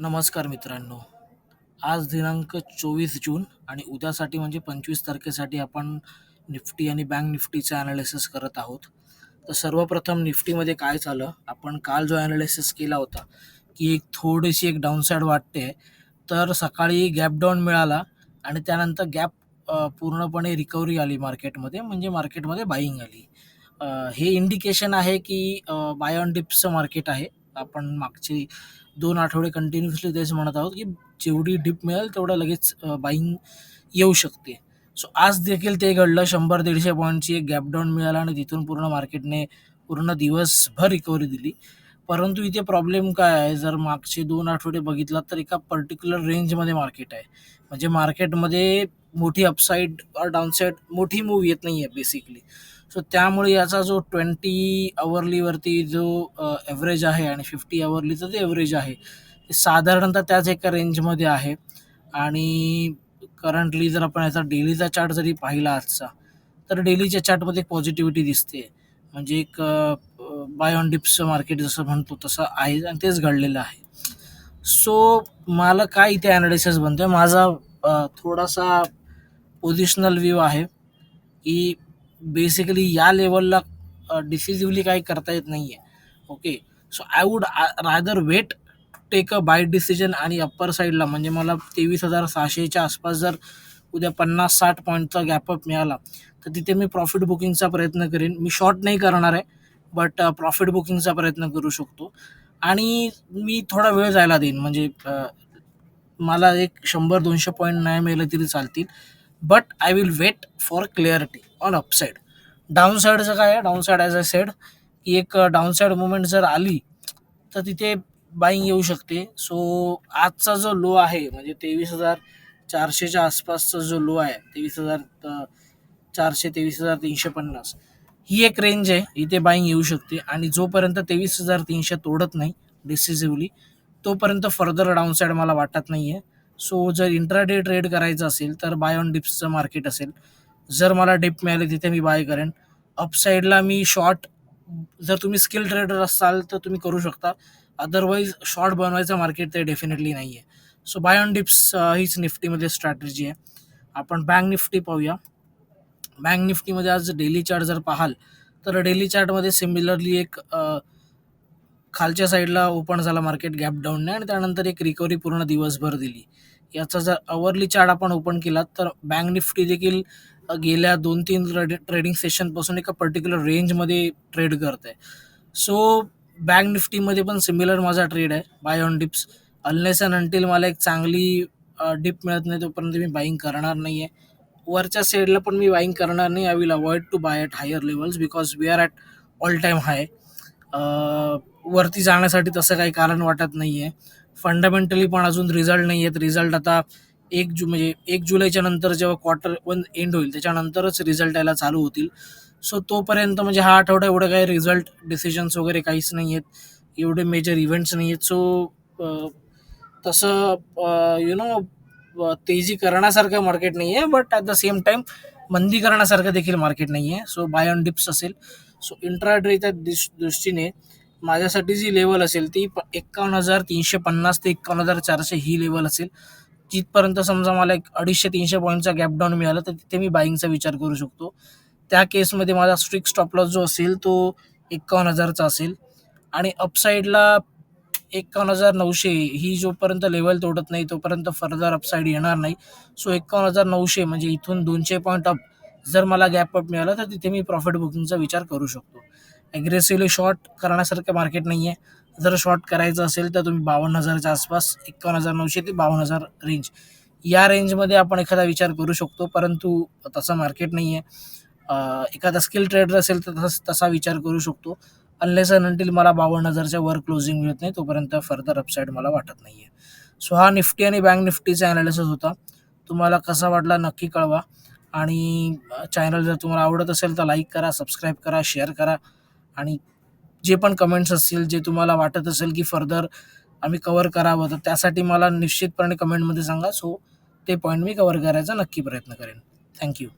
नमस्कार मित्रांनो. आज दिनांक चोवीस जून आणि उद्यासाठी म्हणजे पंचवीस तारखेसाठी आपण निफ्टी आणि बँक निफ्टीचं ॲनालिसिस करत आहोत. तर सर्वप्रथम निफ्टीमध्ये काय झालं? आपण काल जो ॲनालिसिस केला होता की एक थोडीशी एक डाऊनसाईड वाटते. तर सकाळी गॅप डाऊन मिळाला आणि त्यानंतर गॅप पूर्णपणे रिकव्हरी आली मार्केटमध्ये म्हणजे मार्केटमध्ये बाईंग आली. हे इंडिकेशन आहे की बाय ऑन डिप्सचं मार्केट आहे. आपण मागची दोन आठवडे कंटिन्युअसली तेच म्हणत आहोत की जेवढी डिप मिळेल तेवढं लगेच बाईंग येऊ शकते. सो आज देखील ते घडलं. शंभर दीडशे पॉईंटची एक गॅपडाऊन मिळाला आणि तिथून पूर्ण मार्केटने पूर्ण दिवसभर रिकव्हरी दिली. परंतु इथे प्रॉब्लेम काय आहे? जर मागचे दोन आठवडे बघितलात तर एका पर्टिक्युलर रेंजमध्ये मार्केट आहे. म्हणजे मार्केटमध्ये मोठी अपसाईड और डाऊनसाईड मोठी मूव येत नाही आहे बेसिकली सो त्यामुळे याचा जो ट्वेंटी आवरलीवरती जो ॲव्हरेज आहे आणि फिफ्टी आवरलीचं जे ॲव्हरेज आहे ते साधारणतः त्याच एका रेंजमध्ये आहे. आणि करंटली जर आपण याचा डेलीचा चार्ट जरी पाहिला आजचा तर डेलीच्या चार्टमध्ये एक पॉझिटिव्हिटी दिसते म्हणजे एक बाय ऑन डिप्सचं मार्केट जसं म्हणतो तसं आहे आणि तेच घडलेलं आहे. सो मला काय इथे ॲनालिसिस बनतो आहे माझा थोडासा पोझिशनल व्ह्यू आहे की बेसिकली या लेवलला डिसिजिव्हली काही करता येत नाही आहे okay so I would rather wait take a buy decision आणि अप्पर साईडला म्हणजे मला तेवीस हजार सहाशेच्या आसपास जर उद्या पन्नास साठ पॉईंटचा गॅपअप मिळाला तर तिथे मी प्रॉफिट बुकिंगचा प्रयत्न करेन. मी शॉर्ट नाही करणार आहे बट प्रॉफिट बुकिंगचा प्रयत्न करू शकतो. आणि मी थोडा वेळ जायला देईन म्हणजे मला एक शंभर दोनशे पॉईंट नाही मिळालं तरी चालतील. But I will wait for clarity on upside down साईडचं काय आहे down side as I said की एक डाऊन साईड मुवमेंट जर आली तर तिथे बाईंग येऊ शकते. सो आजचा जो लो आहे म्हणजे तेवीस हजार चारशेच्या आसपासचा जो लो आहे तेवीस हजार चारशे तेवीस हजार तीनशे पन्नास ही एक रेंज आहे. इथे बाईंग येऊ शकते. आणि जोपर्यंत तेवीस हजार तीनशे तोडत नाही डिसिसिव्हली तोपर्यंत फर्दर डाऊन साईड मला वाटत नाही आहे सो जर इंट्राडे ट्रेड करायचं असेल तर बाय ऑन डिप्सचं मार्केट असेल. जर मला डिप मिळाली तिथे मी बाय करेन. अपसाईडला मी शॉर्ट जर तुम्ही स्किल ट्रेडर असाल तर तुम्ही करू शकता. अदरवाईज शॉर्ट बनवायचं मार्केट ते डेफिनेटली नाही आहे सो बाय ऑन डिप्स हीच निफ्टीमध्ये स्ट्रॅटेजी आहे. आपण बँक निफ्टी पाहूया. बँक निफ्टीमध्ये आज डेली चार्ट जर पाहाल तर डेली चार्टमध्ये सिमिलरली एक अ, खालच्या साईडला ओपन झाला मार्केट गॅप डाऊनने आणि त्यानंतर एक रिकव्हरी पूर्ण दिवसभर दिली. याचा जर अवरली चार्ट आपण ओपन केला तर बँक निफ्टी देखील गेल्या दोन तीन ट्रेडिंग सेशनपासून एका पर्टिक्युलर रेंजमध्ये ट्रेड करत आहे सो बँक निफ्टीमध्ये पण सिमिलर माझा ट्रेड आहे buy on dips unless and until मला एक चांगली डिप मिळत नाही तोपर्यंत मी बाईंग करणार नाही आहे वरच्या साईडला पण मी बाईंग करणार नाही I will avoid to buy at higher levels because we are at all time high वरती जाण्यासाठी तसं काही कारण वाटत नाही आहे फंडामेंटली पण अजून रिझल्ट नाही आहेत रिझल्ट आता एक जु म्हणजे एक जुलैच्या नंतर जेव्हा क्वार्टर वन एंड होईल त्याच्यानंतरच रिझल्ट यायला चालू होतील. सो तोपर्यंत म्हणजे हा आठवडा एवढं काही रिझल्ट डिसिजन्स वगैरे काहीच नाही आहेत एवढे मेजर इव्हेंट्स नाही आहेत सो तसं यु नो तेजी करण्यासारखं मार्केट नाही आहे but at the same time मंदी करण्यासारखं देखील मार्केट नाही आहे सो बाय ऑन डिप्स असेल सो इंट्राडेच्या दिश दृष्टीने माझ्यासाठी जी लेवल असेल ती प एकावन्न हजार तीनशे पन्नास ते एकावन्न हजार चारशे ही लेवल असेल. जिथपर्यंत समजा मला एक अडीचशे तीनशे पॉईंटचा गॅप डाऊन मिळाला तर तिथे मी बाईंगचा विचार करू शकतो. त्या केसमध्ये माझा स्ट्रिक स्टॉपलॉस जो असेल तो एकावन्न हजारचा असेल. आणि अपसाईडला एकावन्न हजार नऊशे ही जोपर्यंत लेवल तोडत नाही तोपर्यंत फर्दर अपसाईड येणार नाही. सो एकावन्न हजार नऊशे म्हणजे इथून दोनशे पॉईंट अप जर मला गॅप अप मिळाला तर तिथे मी प्रॉफिट बुकिंगचा विचार करू शकतो. ॲग्रेसिव्हली शॉर्ट करण्यासारखं मार्केट नाही आहे जर शॉर्ट करायचं असेल तर तुम्ही बावन्न हजारच्या आसपास एकावन्न हजार नऊशे ते बावन्न हजार रेंज या रेंजमध्ये आपण एखादा विचार करू शकतो परंतु तसं मार्केट नाही आहे एखादा स्किल ट्रेडर असेल तर तस तसा विचार करू शकतो. अनलेस अन अंटील मला बावन्न हजारच्या वर क्लोजिंग मिळत नाही तोपर्यंत फर्दर अपसाईड मला वाटत नाही आहे सो हा निफ्टी आणि बँक निफ्टीचा ॲनालिसिस होता. तुम्हाला कसा वाटला नक्की कळवा. आणि चॅनल जर तुम्हाला आवडत असेल तर लाईक करा सबस्क्राईब करा शेअर करा. आणि जे पण कमेंट्स असतील जे तुम्हाला वाटत असेल की फर्दर आम्ही कवर करावं तर त्यासाठी मला निश्चितपणे कमेंटमध्ये सांगा. सो ते पॉईंट मी कवर करायचा नक्की प्रयत्न करेन. थँक्यू